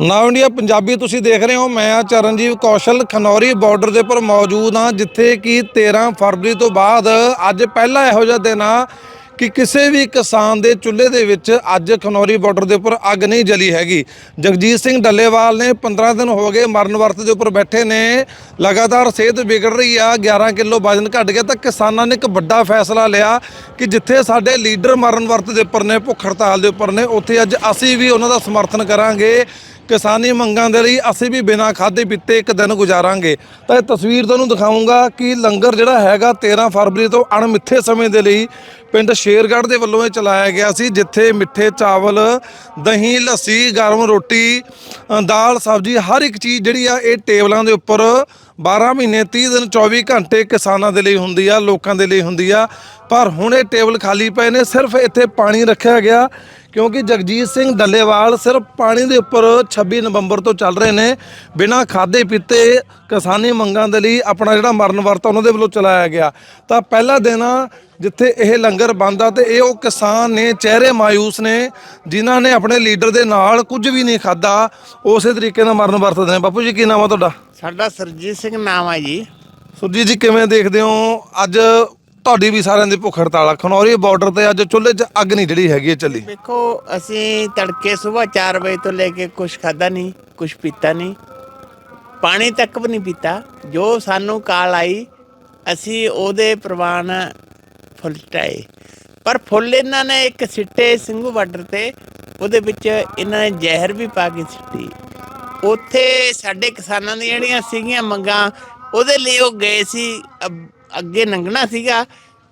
ਨਾਓ India, Punjabi ਤੁਸੀਂ ਦੇਖ ਰਹੇ ਹੋ। ਮੈਂ ਆ ਚਰਨਜੀਤ ਕੌਸ਼ਲ, ਖਨੌਰੀ ਬਾਰਡਰ ਦੇ ਉੱਪਰ ਮੌਜੂਦ ਹਾਂ, ਜਿੱਥੇ ਕਿ 13 ਫਰਵਰੀ ਤੋਂ ਬਾਅਦ ਅੱਜ ਪਹਿਲਾ ਇਹੋ ਜਿਹਾ ਦਿਨ ਆ ਕਿ ਕਿਸੇ ਵੀ ਕਿਸਾਨ ਦੇ ਚੁੱਲ੍ਹੇ ਦੇ ਵਿੱਚ ਅੱਜ ਖਨੌਰੀ ਬਾਰਡਰ ਦੇ ਉੱਪਰ ਅੱਗ ਨਹੀਂ ਜਲੀ ਹੈਗੀ। ਜਗਜੀਤ ਸਿੰਘ ਡੱਲੇਵਾਲ ਨੇ 15 ਦਿਨ ਹੋ ਗਏ ਮਰਨ ਵਰਤ ਦੇ ਉੱਪਰ ਬੈਠੇ ਨੇ। ਲਗਾਤਾਰ ਸਿਹਤ ਵਿਗੜ ਰਹੀ ਆ 11 ਕਿਲੋ ਵਜ਼ਨ ਘਟ ਗਿਆ, ਤਾਂ ਕਿਸਾਨਾਂ ਨੇ ਇੱਕ ਵੱਡਾ ਫੈਸਲਾ ਲਿਆ ਕਿ ਜਿੱਥੇ ਸਾਡੇ ਲੀਡਰ ਮਰਨ ਵਰਤ ਦੇ ਉੱਪਰ ਨੇ, ਭੁੱਖ ਹੜਤਾਲ ਦੇ ਉੱਪਰ ਨੇ, ਉੱਥੇ ਅੱਜ ਅਸੀਂ ਵੀ ਉਹਨਾਂ ਦਾ ਸਮਰਥਨ ਕਰਾਂਗੇ। ਕਿਸਾਨੀ ਮੰਗਾਂ ਦੇ ਲਈ ਅਸੀਂ ਵੀ ਬਿਨਾਂ ਖਾਦੇ ਪੀਤੇ ਇੱਕ ਦਿਨ ਗੁਜ਼ਾਰਾਂਗੇ। ਤਾਂ ਇਹ ਤਸਵੀਰ ਤੁਹਾਨੂੰ ਦਿਖਾਉਂਗਾ ਕਿ ਲੰਗਰ ਜਿਹੜਾ ਹੈਗਾ 13 ਫਰਵਰੀ ਤੋਂ ਅਣਮਿੱਥੇ ਸਮੇਂ ਦੇ ਲਈ ਪਿੰਡ ਸ਼ੇਰਗੜ੍ਹ ਦੇ ਵੱਲੋਂ ਇਹ ਚਲਾਇਆ ਗਿਆ ਸੀ, ਜਿੱਥੇ ਮਿੱਠੇ ਚਾਵਲ, ਦਹੀਂ, ਲੱਸੀ, ਗਰਮ ਰੋਟੀ ਦਾਲ, ਸਬਜ਼ੀ ਹਰ ਇੱਕ ਚੀਜ਼ ਜਿਹੜੀ ਆ ਇਹ ਟੇਬਲਾਂ ਦੇ ਉੱਪਰ 12 ਮਹੀਨੇ 30 ਦਿਨ 24 ਘੰਟੇ ਕਿਸਾਨਾਂ ਦੇ ਲਈ ਹੁੰਦੀ ਆ, ਲੋਕਾਂ ਦੇ ਲਈ ਹੁੰਦੀ ਆ। ਪਰ ਹੁਣ ਇਹ ਟੇਬਲ ਖਾਲੀ ਪਏ ਨੇ, ਸਿਰਫ ਇੱਥੇ ਪਾਣੀ ਰੱਖਿਆ ਗਿਆ। ਕਿਉਂਕਿ ਜਗਜੀਤ ਸਿੰਘ ਡੱਲੇਵਾਲ ਸਿਰਫ ਪਾਣੀ ਦੇ ਉੱਪਰ 26 ਨਵੰਬਰ ਤੋਂ ਚੱਲ ਰਹੇ ਨੇ ਬਿਨਾਂ ਖਾਦੇ ਪੀਤੇ ਕਿਸਾਨੀ ਮੰਗਾਂ ਦੇ ਲਈ ਆਪਣਾ ਜਿਹੜਾ ਮਰਨ ਵਰਤ ਆ ਉਹਨਾਂ ਦੇ ਵੱਲੋਂ ਚਲਾਇਆ ਗਿਆ। ਤਾਂ ਪਹਿਲਾ ਦਿਨ ਆ ਜਿੱਥੇ ਇਹ ਲੰਗਰ ਬੰਦ ਆ ਤੇ ਇਹ ਉਹ ਕਿਸਾਨ ਨੇ ਚਿਹਰੇ ਮਾਇੂਸ ਨੇ ਜਿਨ੍ਹਾਂ ਨੇ ਆਪਣੇ ਲੀਡਰ ਦੇ ਨਾਲ ਕੁਝ ਵੀ ਨਹੀਂ ਖਾਦਾ ਉਸੇ ਤਰੀਕੇ ਨਾਲ ਮਰਨ ਵਰਤਦੇ ਨੇ। ਬਾਪੂ ਜੀ ਕੀ ਨਾਮ ਆ ਤੁਹਾਡਾ? ਸਾਡਾ ਸਰਜੀਤ ਸਿੰਘ ਨਾਮ ਹੈ ਜੀ। ਸੁਰਜੀਤ ਜੀ ਕਿਵੇਂ ਦੇਖਦੇ ਹੋ? ਅੱਜ ਤੁਹਾਡੀ ਵੀ ਸਾਰਿਆਂ ਦੀ ਭੁੱਖ ਹੜਤਾਲ ਆ ਖਨੌਰੀ ਬਾਰਡਰ ਤੇ ਅੱਜ ਚੁੱਲ੍ਹੇ 'ਚ ਅੱਗ ਨਹੀਂ ਜਿਹੜੀ ਹੈਗੀ ਹੈ ਚੱਲੀ। ਵੇਖੋ ਅਸੀਂ ਤੜਕੇ ਸਵੇਰ 4 ਵਜੇ ਤੋਂ ਲੈ ਕੇ ਕੁਝ ਖਾਦਾ ਨਹੀਂ ਕੁਝ ਪੀਤਾ ਨਹੀਂ। ਪਾਣੀ ਤੱਕ ਵੀ ਨਹੀਂ ਪੀਤਾ। ਜੋ ਸਾਨੂੰ ਕਾਲ ਆਈ, ਅਸੀਂ ਉਹਦੇ ਪ੍ਰਵਾਨ ਫੁੱਲ ਪਰ ਫੁੱਲ ਇਹਨਾਂ ਨੇ ਇੱਕ ਸਿੱਟੇ ਸਿੰਘੂ ਬਾਰਡਰ ਤੇ, ਉਹਦੇ ਵਿੱਚ ਇਹਨਾਂ ਨੇ ਜ਼ਹਿਰ ਵੀ ਪਾ ਕੇ ਸਿੱਟੀ। ਉੱਥੇ ਸਾਡੇ ਕਿਸਾਨਾਂ ਦੀਆਂ ਜਿਹੜੀਆਂ ਸੀਗੀਆਂ ਮੰਗਾਂ, ਉਹਦੇ ਲਈ ਉਹ ਗਏ ਸੀ ਅੱਗੇ ਲੰਘਣਾ ਸੀਗਾ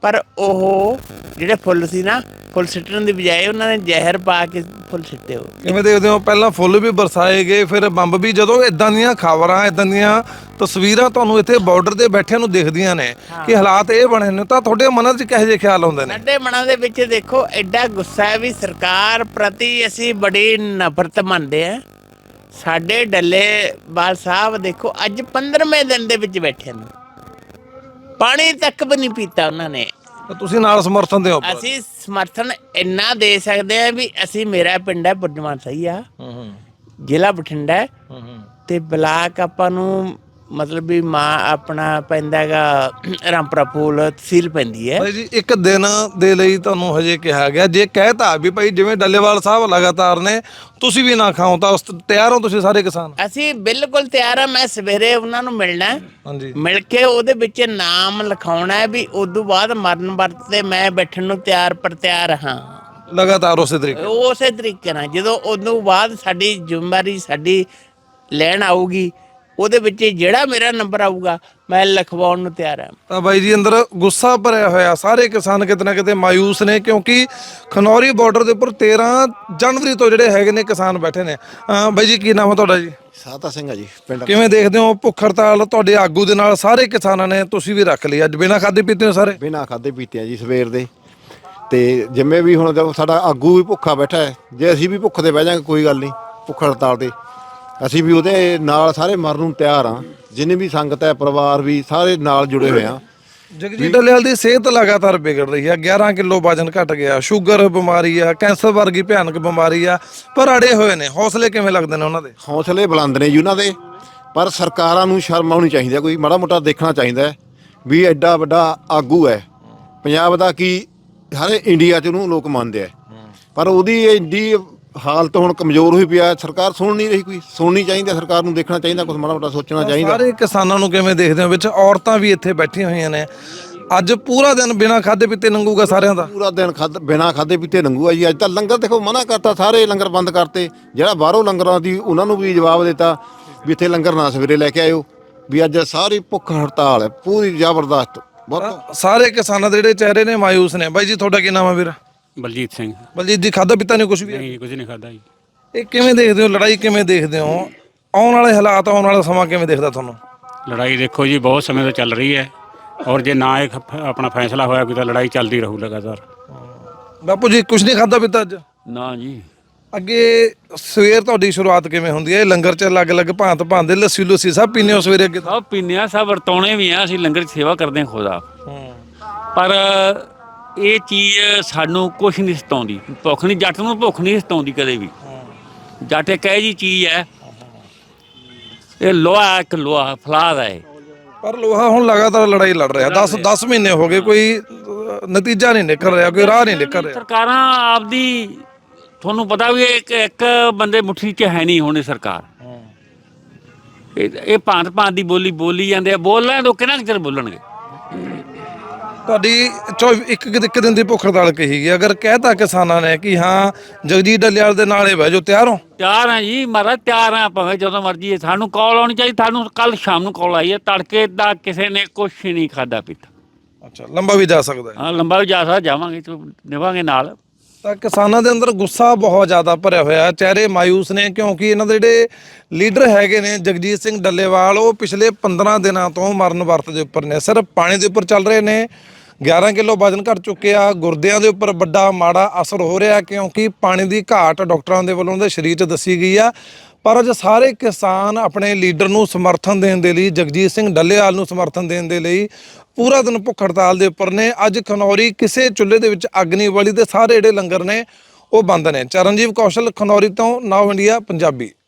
ਪਰ ਉਹ ਜਿਹੜੇ ਫੁੱਲ ਸੀ ਨਾ ਫੁੱਲ ਸਿੱਟਣ ਦੀ ਬਜਾਏ ਉਹਨਾਂ ਨੇ ਜ਼ਹਿਰ ਪਾ ਕੇ ਫੁੱਲ ਸਿੱਟੇ ਉਹ। ਕਿਵੇਂ ਦੇਖਦੇ ਹੋ? ਪਹਿਲਾਂ ਫੁੱਲ ਵੀ ਬਰਸਾਏ ਗਏ ਫਿਰ ਬੰਬ ਵੀ ਜਦੋਂ ਇਦਾਂ ਦੀਆਂ ਖਬਰਾਂ ਇਦਾਂ ਦੀਆਂ ਤਸਵੀਰਾਂ ਤੁਹਾਨੂੰ ਇੱਥੇ ਬਾਰਡਰ ਤੇ ਬੈਠਿਆਂ ਨੂੰ ਦਿਖਦੀਆਂ ਨੇ ਕਿ ਹਾਲਾਤ ਇਹ ਬਣੇ ਨੇ ਤਾਂ ਤੁਹਾਡੇ ਮਨਾਂ 'ਚ ਕਿਹੋ ਜਿਹੇ ਖਿਆਲ ਆਉਂਦੇ ਨੇ? ਸਾਡੇ ਮਨਾਂ ਦੇ ਵਿੱਚ ਦੇਖੋ ਐਡਾ ਗੁੱਸਾ ਹੈ ਵੀ ਸਰਕਾਰ ਪ੍ਰਤੀ ਅਸੀਂ ਬੜੀ ਨਫ਼ਰਤ ਮੰਨਦੇ ਆ ਸਾਡੇ ਡੱਲੇਵਾਲ ਸਾਹਿਬ ਦੇਖੋ ਅੱਜ 15ਵੇਂ ਦਿਨ ਦੇ ਵਿੱਚ ਬੈਠੇ ਨੇ। ਪਾਣੀ ਤੱਕ ਵੀ ਨਹੀਂ ਪੀਤਾ ਉਹਨਾਂ ਨੇ। ਤਾਂ ਤੁਸੀਂ ਨਾਲ ਸਮਰਥਨ ਦਿਓ ਅਸੀਂ ਸਮਰਥਨ ਇੰਨਾ ਦੇ ਸਕਦੇ ਆ ਵੀ ਅਸੀਂ ਮੇਰਾ ਪਿੰਡ ਹੈ ਬੁੱਢਵਾਨ ਸਹੀ ਆ। ਹੂੰ ਹੂੰ। ਜ਼ਿਲ੍ਹਾ ਬਠਿੰਡਾ ਹੈ ਹੂੰ ਹੂੰ। ਤੇ ਬਲਾਕ ਆਪਾਂ ਨੂੰ ਮਤਲਬ ਵੀ ਮਾਂ ਆਪਣਾ ਪੈਂਦਾ ਹੈਗਾ ਰਾਮਪੁਰਾ ਫੂਲ ਤਹਿਸੀਲ ਪੈਂਦੀ ਹੈ। ਭਾਈ ਜੀ ਇੱਕ ਦਿਨ ਦੇ ਲਈ ਤੁਹਾਨੂੰ ਹਜੇ ਕਿਹਾ ਗਿਆ ਜੇ ਕਹਿਤਾ ਵੀ ਭਾਈ ਜਿਵੇਂ ਡੱਲੇਵਾਲ ਸਾਹਿਬ ਲਗਾਤਾਰ ਨੇ ਤੁਸੀਂ ਵੀ ਨਾ ਖਾਓ ਤਾਂ ਉਸ ਤਿਆਰ ਹੋ ਤੁਸੀਂ ਸਾਰੇ ਕਿਸਾਨ। ਅਸੀਂ ਬਿਲਕੁਲ ਤਿਆਰ ਆ ਮੈਂ ਸਵੇਰੇ ਉਹਨਾਂ ਨੂੰ ਮਿਲਣਾ ਹੈ। ਹਾਂਜੀ। ਮਿਲ ਕੇ ਉਹਦੇ ਵਿੱਚ ਨਾਮ ਲਿਖਾਉਣਾ ਹੈ ਵੀ ਉਦੋਂ ਬਾਅਦ ਮਰਨ ਵਰਤ ਤੇ ਮੈਂ ਬੈਠਣ ਨੂੰ ਤਿਆਰ ਪਰ ਤਿਆਰ ਹਾਂ। ਲਗਾਤਾਰ ਉਸੇ ਤਰੀਕੇ ਉਸੇ ਤਰੀਕੇ ਨਾਲ ਜਦੋਂ ਉਦੋਂ ਬਾਅਦ ਸਾਡੀ ਜ਼ਿੰਮੇਵਾਰੀ ਸਾਡੀ ਲੈਣ ਆਊਗੀ ਉਹਦੇ ਵਿੱਚ ਜਿਹੜਾ ਮੇਰਾ ਨੰਬਰ ਆਊਗਾ ਮੈਂ ਲਿਖਵਾਉਣ ਨੂੰ ਤਿਆਰ ਹਾਂ। ਤਾਂ ਬਾਈ ਜੀ ਅੰਦਰ ਗੁੱਸਾ ਭਰਿਆ ਹੋਇਆ ਸਾਰੇ ਕਿਸਾਨ ਕਿਤੇ ਨਾ ਕਿਤੇ ਮਾਇੂਸ ਨੇ ਕਿਉਂਕਿ ਖਨੌਰੀ ਬਾਰਡਰ ਦੇ ਉੱਪਰ 13 ਜਨਵਰੀ ਤੋਂ ਜਿਹੜੇ ਹੈਗੇ ਨੇ ਕਿਸਾਨ ਬੈਠੇ ਨੇ। ਅਹ ਬਾਈ ਜੀ ਕੀ ਨਾਮ ਹੈ ਤੁਹਾਡਾ ਜੀ? ਸਾਤਾ ਸਿੰਘ ਆ ਜੀ ਪਿੰਡ ਕਿਵੇਂ ਦੇਖਦੇ ਹੋ ਭੁੱਖ ਹੜਤਾਲ ਤੁਹਾਡੇ ਆਗੂ ਦੇ ਨਾਲ? ਸਾਰੇ ਕਿਸਾਨਾਂ ਨੇ ਤੁਸੀਂ ਵੀ ਰੱਖ ਲਈ। ਅੱਜ ਬਿਨਾਂ ਖਾਦੇ ਪੀਤੇ ਹੋ ਸਾਰੇ? ਬਿਨਾ ਖਾਦੇ ਪੀਤੇ ਆ ਜੀ ਸਵੇਰ ਦੇ। ਤੇ ਜਿਵੇਂ ਵੀ ਹੁਣ ਜਦੋਂ ਸਾਡਾ ਆਗੂ ਵੀ ਭੁੱਖਾ ਬੈਠਾ ਹੈ ਜੇ ਅਸੀਂ ਵੀ ਭੁੱਖ ਤੇ ਬਹਿ ਜਾਾਂਗੇ ਕੋਈ ਗੱਲ ਨਹੀਂ ਭੁੱਖ ਹੜਤਾਲ ਤੇ। ਅਸੀਂ ਵੀ ਉਹਦੇ ਨਾਲ ਸਾਰੇ ਮਰਨ ਨੂੰ ਤਿਆਰ ਆ ਜਿੰਨੇ ਵੀ ਸੰਗਤ ਹੈ ਪਰਿਵਾਰ ਵੀ ਸਾਰੇ ਨਾਲ ਜੁੜੇ ਹੋਏ ਆ ਜਗਜੀਤ ਡੱਲੇਵਾਲ ਦੀ ਸਿਹਤ ਲਗਾਤਾਰ ਵਿਗੜ ਰਹੀ ਹੈ। 11 ਕਿਲੋ ਵਜਨ ਘਟ ਗਿਆ। ਸ਼ੂਗਰ ਬਿਮਾਰੀ ਆ ਕੈਂਸਰ ਵਰਗੀ ਭਿਆਨਕ ਬਿਮਾਰੀ ਆ। ਪਰ ਅੜੇ ਹੋਏ ਨੇ। ਹੌਸਲੇ ਕਿਵੇਂ ਲੱਗਦੇ ਨੇ ਉਹਨਾਂ ਦੇ? ਹੌਸਲੇ ਬੁਲੰਦ ਨੇ ਜੀ ਉਹਨਾਂ ਦੇ। ਪਰ ਸਰਕਾਰਾਂ ਨੂੰ ਸ਼ਰਮ ਆਉਣੀ ਚਾਹੀਦੀ ਹੈ। ਕੋਈ ਮਾੜਾ ਮੋਟਾ ਦੇਖਣਾ ਚਾਹੀਦਾ ਹੈ ਵੀ ਐਡਾ ਵੱਡਾ ਆਗੂ ਹੈ। ਪੰਜਾਬ ਦਾ ਕੀ ਸਾਰੇ ਇੰਡੀਆ 'ਚ ਉਹਨੂੰ ਲੋਕ ਮੰਨਦੇ ਆ। ਪਰ ਉਹਦੀ ਐਡੀ ਹਾਲਤ ਹੁਣ ਕਮਜ਼ੋਰ ਹੋਈ ਪਿਆ ਸਰਕਾਰ ਸੁਣ ਨਹੀਂ ਰਹੀ ਕੋਈ। ਸੁਣਨੀ ਚਾਹੀਦੀ ਹੈ, ਸਰਕਾਰ ਨੂੰ ਦੇਖਣਾ ਚਾਹੀਦਾ ਕੁਝ ਮਾੜਾ ਮੋਟਾ ਸੋਚਣਾ ਚਾਹੀਦਾ। ਸਾਰੇ ਕਿਸਾਨਾਂ ਨੂੰ ਕਿਵੇਂ ਦੇਖਦੇ ਹੋ? ਵਿੱਚ ਔਰਤਾਂ ਵੀ ਇੱਥੇ ਬੈਠੀਆਂ ਹੋਈਆਂ ਨੇ। ਅੱਜ ਪੂਰਾ ਦਿਨ ਬਿਨਾਂ ਖਾਦੇ ਪੀਤੇ ਲੰਘੂਗਾ ਸਾਰਿਆਂ ਦਾ। ਪੂਰਾ ਦਿਨ ਖਾਦ ਬਿਨਾ ਖਾਦੇ ਪੀਤੇ ਲੰਘੂਆ ਜੀ। ਅੱਜ ਤਾਂ ਲੰਗਰ ਦੇਖੋ ਮਨਾ ਕਰਤਾ ਸਾਰੇ ਲੰਗਰ ਬੰਦ ਕਰਤੇ। ਜਿਹੜਾ ਬਾਹਰੋਂ ਲੰਗਰਾਂ ਦੀ ਉਹਨਾਂ ਨੂੰ ਵੀ ਜਵਾਬ ਦਿੱਤਾ ਵੀ ਇੱਥੇ ਲੰਗਰ ਨਾ ਸਵੇਰੇ ਲੈ ਕੇ ਆਇਓ। ਵੀ ਅੱਜ ਸਾਰੀ ਭੁੱਖ ਹੜਤਾਲ ਹੈ ਪੂਰੀ ਜ਼ਬਰਦਸਤ। ਬਹੁਤ ਸਾਰੇ ਕਿਸਾਨਾਂ ਦੇ ਜਿਹੜੇ ਚਿਹਰੇ ਨੇ ਮਾਇੂਸ ਨੇ। ਬਾਈ ਜੀ ਤੁਹਾਡਾ ਕੀ ਨਾਮ ਹੈ ਵੀਰ? ਬਲਜੀਤ ਸਿੰਘ। ਬਲਜੀਤ ਜੀ ਖਾਦਾ ਪੀਤਾ ਨਹੀਂ ਕੁਝ ਵੀ? ਨਹੀਂ ਕੁਝ ਨਹੀਂ ਖਾਦਾ ਜੀ। ਇਹ ਕਿਵੇਂ ਦੇਖਦੇ ਹੋ? ਲੜਾਈ ਕਿਵੇਂ ਦੇਖਦੇ ਹੋ? ਆਉਣ ਵਾਲੇ ਹਾਲਾਤ ਆਉਣ ਵਾਲਾ ਸਮਾਂ ਕਿਵੇਂ ਦਿਖਦਾ ਤੁਹਾਨੂੰ? ਲੜਾਈ ਦੇਖੋ ਜੀ ਬਹੁਤ ਸਮੇਂ ਤੋਂ ਚੱਲ ਰਹੀ ਹੈ। ਔਰ ਜੇ ਨਾ ਇਹ ਖ- ਆਪਣਾ ਫੈਸਲਾ ਹੋਇਆ ਕੋਈ ਤਾਂ ਲੜਾਈ ਚੱਲਦੀ ਰਹੂ ਲਗਾਤਾਰ। ਬਾਪੂ ਜੀ ਕੁਝ ਨਹੀਂ ਖਾਦਾ ਪੀਤਾ ਅੱਜ? ਨਾ ਜੀ। ਅੱਗੇ ਸਵੇਰ ਤੁਹਾਡੀ ਸ਼ੁਰੂਆਤ ਕਿਵੇਂ ਹੁੰਦੀ ਹੈ? ਇਹ ਲੰਗਰ ਚ ਅਲੱਗ-ਅਲੱਗ ਭਾਂਤ ਭਾਂਤ ਦੇ ਲੱਸੀ ਲੁੱਸੀ ਸਭ ਪੀਂਦੇ ਹੋ ਸਵੇਰੇ ਅੱਗੇ ਸਭ ਪੀਂਦੇ ਆ ਸਭ ਵਰਤਾਉਣੇ ਵੀ ਆ ਅਸੀਂ ਲੰਗਰ 'ਚ ਸੇਵਾ ਕਰਦੇ ਹਾਂ ਖੁਦਾ ਪਰ ਇਹ ਚੀਜ਼ ਸਾਨੂੰ ਕੁਝ ਨਹੀਂ ਸਤਾਉਂਦੀ। ਭੁੱਖ ਨਹੀਂ ਜੱਟ ਨੂੰ ਭੁੱਖ ਨਹੀਂ ਸਤਾਉਂਦੀ ਕਦੇ ਵੀ। ਜੱਟ ਇੱਕ ਇਹ ਜੀ ਚੀਜ਼ ਹੈ। ਇਹ ਲੋਹਾ ਇੱਕ ਲੋਹਾ ਫਲਾਦ ਹੈ। ਪਰ ਲੋਹਾ ਹੁਣ ਲਗਾਤਾਰ ਲੜਾਈ ਲੜ ਰਿਹਾ। 10 10 ਮਹੀਨੇ ਹੋ ਗਏ ਕੋਈ ਨਤੀਜਾ ਨਹੀਂ ਨਿਕਲ ਰਿਹਾ ਕੋਈ ਰਾਹ ਨਹੀਂ ਨਿਕਲ ਰਿਹਾ। ਸਰਕਾਰਾਂ ਆਪਦੀ ਤੁਹਾਨੂੰ ਪਤਾ ਵੀ ਇੱਕ ਇੱਕ ਬੰਦੇ ਮੁੱਠੀ 'ਚ ਹੈ ਨਹੀਂ ਹੁਣ ਸਰਕਾਰ। ਇਹ ਇਹ ਭਾਂਤ ਭਾਂਤ ਦੀ ਬੋਲੀ ਬੋਲੀ ਜਾਂਦੇ ਆ। ਬੋਲਣ ਤੋਂ ਕਿੰਨਾ ਕੁ ਚਿਰ ਬੋਲਣਗੇ? ਤੁਹਾਡੀ ਚੌ- ਇੱਕ ਇੱਕ ਦਿਨ ਦੀ ਭੁੱਖ ਹੜਤਾਲ ਕਹੀ ਗਈ। ਅਗਰ ਕਹਿਤਾ ਕਿਸਾਨਾਂ ਨੇ ਕਿ ਹਾਂ ਜਗਜੀਤ ਡੱਲੇਵਾਲ ਦੇ ਨਾਲੇ ਬਹਿ ਜਾਓ ਤਿਆਰ ਹੋ? ਤਿਆਰ ਆ ਜੀ ਮਹਾਰਾਜ ਤਿਆਰ ਆ ਭਾਵੇਂ ਜਦੋਂ ਮਰਜ਼ੀ ਸਾਨੂੰ ਕਾਲ ਆਉਣੀ ਚਾਹੀਦੀ ਤੁਹਾਨੂੰ ਕੱਲ ਸ਼ਾਮ ਨੂੰ ਕਾਲ ਆਈ ਹੈ। ਤੜਕੇ ਦਾ ਕਿਸੇ ਨੇ ਕੁਛ ਨਹੀਂ ਖਾਦਾ ਪੀਤਾ। ਅੱਛਾ ਲੰਬਾ ਵੀ ਜਾ ਸਕਦਾ ਹੈ। ਹਾਂ ਲੰਬਾ ਵੀ ਜਾ ਸਕਦਾ ਜਾਵਾਂਗੇ ਤੇ ਨਿਭਾਂਗੇ ਨਾਲ। ਤਾਂ ਕਿਸਾਨਾਂ ਦੇ ਅੰਦਰ ਗੁੱਸਾ ਬਹੁਤ ਜ਼ਿਆਦਾ ਭਰਿਆ ਹੋਇਆ ਹੈ। ਚਿਹਰੇ ਮਾਯੂਸ ਨੇ ਕਿਉਂਕਿ ਇਹਨਾਂ ਦੇ ਜਿਹੜੇ ਲੀਡਰ ਹੈਗੇ ਨੇ ਜਗਜੀਤ ਸਿੰਘ ਡੱਲੇਵਾਲ ਉਹ ਪਿਛਲੇ 15 ਦਿਨਾਂ ਤੋਂ ਮਰਨ ਵਰਤ ਦੇ ਉੱਪਰ ਨੇ। ਸਿਰਫ ਪਾਣੀ ਦੇ ਉੱਪਰ ਚੱਲ ਰਹੇ ਨੇ। 11 ਕਿਲੋ ਵਜ਼ਨ ਘਟ ਚੁੱਕੇ ਆ ਗੁਰਦਿਆਂ ਦੇ ਉੱਪਰ ਵੱਡਾ ਮਾੜਾ ਅਸਰ ਹੋ ਰਿਹਾ ਕਿਉਂਕਿ ਪਾਣੀ ਦੀ ਘਾਟ ਡਾਕਟਰਾਂ ਦੇ ਵੱਲੋਂ ਉਹਦੇ ਸਰੀਰ 'ਚ ਦੱਸੀ ਗਈ ਆ। ਪਰ ਅੱਜ ਸਾਰੇ ਕਿਸਾਨ ਆਪਣੇ ਲੀਡਰ ਨੂੰ ਸਮਰਥਨ ਦੇਣ ਦੇ ਲਈ, ਜਗਜੀਤ ਸਿੰਘ ਡੱਲੇਵਾਲ ਨੂੰ ਸਮਰਥਨ ਦੇਣ ਦੇ ਲਈ ਪੂਰਾ ਦਿਨ ਭੁੱਖ ਹੜਤਾਲ ਦੇ ਉੱਪਰ ਨੇ। ਅੱਜ ਖਨੌਰੀ ਕਿਸੇ ਚੁੱਲ੍ਹੇ ਦੇ ਵਿੱਚ ਅੱਗ ਨਹੀਂ ਬਲੀ ਤੇ ਸਾਰੇ ਜਿਹੜੇ ਲੰਗਰ ਨੇ, ਉਹ ਬੰਦ ਨੇ। ਚਰਨਜੀਵ ਕੌਸ਼ਲ ਖਨੌਰੀ ਤੋਂ, ਨਾਓ ਇੰਡੀਆ, ਪੰਜਾਬੀ।